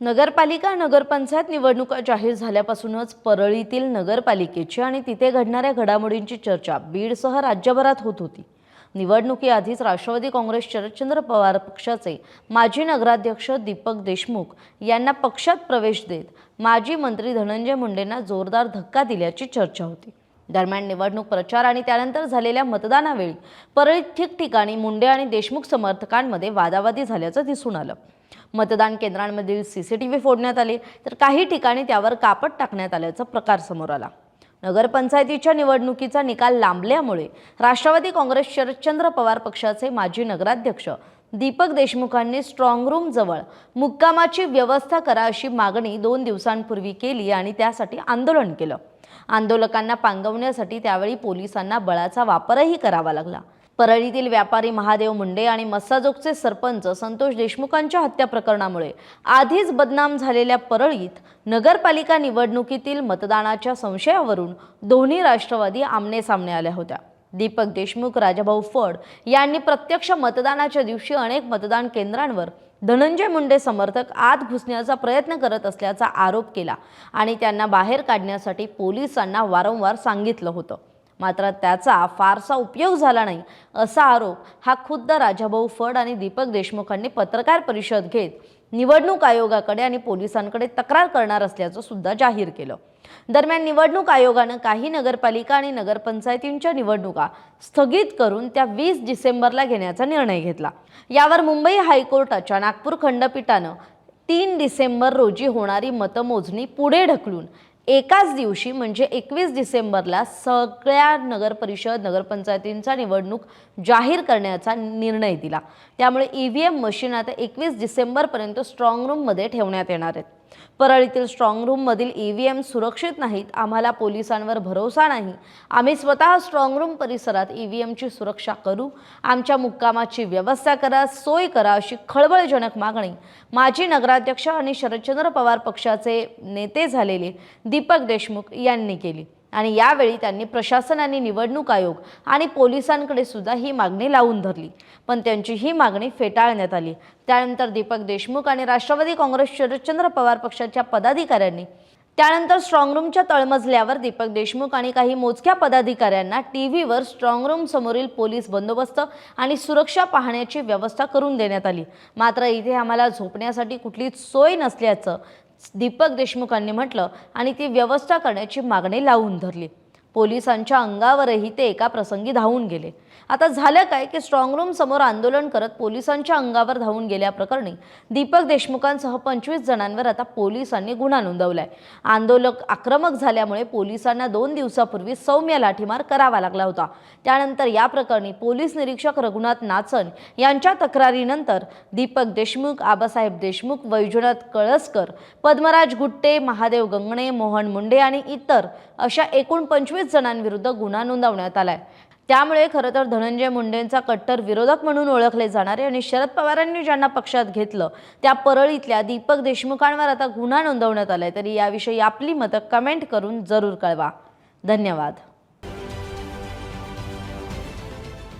नगरपालिका नगरपंचायत निवडणुका जाहीर झाल्यापासूनच परळीतील नगरपालिकेची आणि तिथे घडणाऱ्या घडामोडींची चर्चा बीडसह राज्यभरात होत होती. निवडणुकीआधीच राष्ट्रवादी काँग्रेस शरदचंद्र पवार पक्षाचे माजी नगराध्यक्ष दीपक देशमुख यांना पक्षात प्रवेश देत माजी मंत्री धनंजय मुंडेंना जोरदार धक्का दिल्याची चर्चा होती. दरम्यान निवडणूक प्रचार आणि त्यानंतर झालेल्या मतदानावेळी परळीत ठिकठिकाणी मुंडे आणि देशमुख समर्थकांमध्ये वादावादी झाल्याचं दिसून आलं. मतदान केंद्रांमधील सीसीटीव्ही फोडण्यात आले तर काही ठिकाणी त्यावर कापड टाकण्यात आल्याचा प्रकार समोर आला. नगरपंचायतीच्या निवडणुकीचा निकाल लांबल्यामुळे राष्ट्रवादी काँग्रेस शरदचंद्र पवार पक्षाचे माजी नगराध्यक्ष दीपक देशमुखांनी स्ट्रॉंग जवळ मुक्कामाची व्यवस्था करा अशी मागणी दोन दिवसांपूर्वी केली आणि त्यासाठी आंदोलन केलं. आंदोलकांना पांगवण्यासाठी त्यावेळी पोलिसांना बळाचा वापरही करावा लागला. परळीतील व्यापारी महादेव मुंडे आणि मस्साजोगचे सरपंच संतोष देशमुखांच्या हत्या प्रकरणामुळे आधीच बदनाम झालेल्या परळीत नगरपालिका निवडणुकीतील मतदानाच्या संशयावरून दोन्ही राष्ट्रवादी आमनेसामने आल्या होत्या. दीपक देशमुख राजाभाऊ फड यांनी प्रत्यक्ष मतदानाच्या दिवशी अनेक मतदान केंद्रांवर धनंजय मुंडे समर्थक आत घुसण्याचा प्रयत्न करत असल्याचा आरोप केला आणि त्यांना बाहेर काढण्यासाठी पोलिसांना वारंवार सांगितलं होतं. मात्र त्याचा फारसा उपयोग झाला नाही असा आरोप हा खुद्द राजाभाऊ फड आणि दीपक देशमुखांनी पत्रकार परिषद घेत निवडणूक आयोगाकडे आणि पोलिसांकडे तक्रार करणार असल्याचं सुद्धा जाहीर केलं. दरम्यान निवडणूक आयोगानं काही नगरपालिका आणि नगरपंचायतींच्या निवडणुका स्थगित करून त्या वीस डिसेंबरला घेण्याचा निर्णय घेतला. यावर मुंबई हायकोर्टाच्या नागपूर खंडपीठानं तीन डिसेंबर रोजी होणारी मतमोजणी पुढे ढकलून एकाच दिवशी म्हणजे एकवीस डिसेंबरला सगळ्या नगरपरिषद नगरपंचायतींचा निवडणूक जाहीर करण्याचा निर्णय दिला. त्यामुळे ई व्ही एम मशीन आता एकवीस डिसेंबरपर्यंत स्ट्रॉंग रूममध्ये ठेवण्यात येणार आहेत. परळीतील स्ट्रॉंग रूममधील ई व्ही एम सुरक्षित नाहीत आम्हाला पोलिसांवर भरोसा नाही. आम्ही स्वतः स्ट्रॉंग रूम परिसरात ई व्ही एमची सुरक्षा करू आमच्या मुक्कामाची व्यवस्था करा सोय करा अशी खळबळजनक मागणी माजी नगराध्यक्ष आणि शरदचंद्र पवार पक्षाचे नेते झालेले दीपक देशमुख यांनी केली. आणि यावेळी त्यांनी प्रशासन आणि निवडणूक आयोग आणि पोलिसांकडे सुद्धा ही मागणी लावून धरली. पण त्यांची ही मागणी फेटाळण्यात आली. त्यानंतर दीपक देशमुख आणि राष्ट्रवादी काँग्रेस शरदचंद्र पवार पक्षाच्या पदाधिकाऱ्यांनी त्यानंतर स्ट्रॉंगरूमच्या तळमजल्यावर दीपक देशमुख आणि काही मोजक्या पदाधिकाऱ्यांना टी व्हीवर स्ट्रॉंगरूम समोरील पोलीस बंदोबस्त आणि सुरक्षा पाहण्याची व्यवस्था करून देण्यात आली. मात्र इथे आम्हाला झोपण्यासाठी कुठलीच सोय नसल्याचं दीपक देशमुखांनी म्हटलं आणि ती व्यवस्था करण्याची मागणी लावून धरली. पोलिसांच्या अंगावरही ते एका प्रसंगी धावून गेले. आता झालं काय की स्ट्रॉंग रूम समोर आंदोलन करत पोलिसांच्या अंगावर धावून गेल्याप्रकरणी दीपक देशमुखांसह पंचवीस जणांवर आता पोलिसांनी गुन्हा नोंदवलाय. आंदोलक आक्रमक झाल्यामुळे पोलिसांना दोन दिवसापूर्वी सौम्य लाठीमार करावा लागला होता. त्यानंतर या प्रकरणी पोलीस निरीक्षक रघुनाथ नाचन यांच्या तक्रारीनंतर दीपक देशमुख आबासाहेब देशमुख वैजनाथ कळसकर पद्मराज गुट्टे महादेव गंगणे मोहन मुंडे आणि इतर अशा एकूण पंचवीस जणांविरुद्ध गुन्हा नोंदवण्यात आलाय. त्यामुळे खरं तर धनंजय मुंडेंचा कट्टर विरोधक म्हणून ओळखले जाणारे आणि शरद पवारांनी ज्यांना पक्षात घेतलं त्या परळीतल्या दीपक देशमुखांवर आता गुन्हा नोंदवण्यात आलाय. तरी याविषयी आपली मतं कमेंट करून जरूर कळवा. धन्यवाद.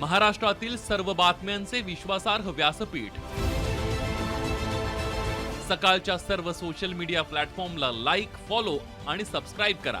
महाराष्ट्रातील सर्व बातम्यांचे विश्वासार्ह व्यासपीठ. सकाळच्या सर्व सोशल मीडिया प्लॅटफॉर्मला लाईक फॉलो आणि सबस्क्राईब करा.